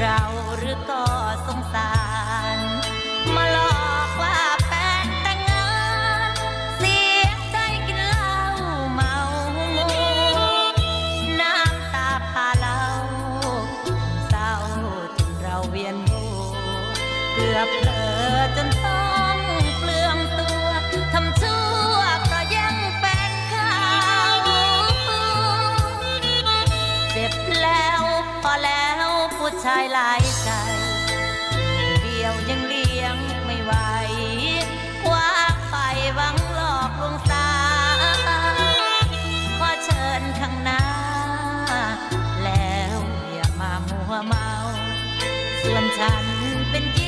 เราหรือก็สงสาร มาหลอกว่าแฟนแต่งงาน เสียใจกินเหล้าเมาน้ำตาพาเราเศร้าจนเราเวียนหัวเกือบเลอจนต้องเปลืองตัวทำชั่วเพรยังแฟนเขาเจ็บแล้ว ผู้ชายหลายใจ เดียวยังเลี้ยงไม่ไหวว่าไปหวังหลอกลวงสาขอเชิญข้างหน้า แล้วอย่ามามัวเมา ส่วนฉันเป็นยิ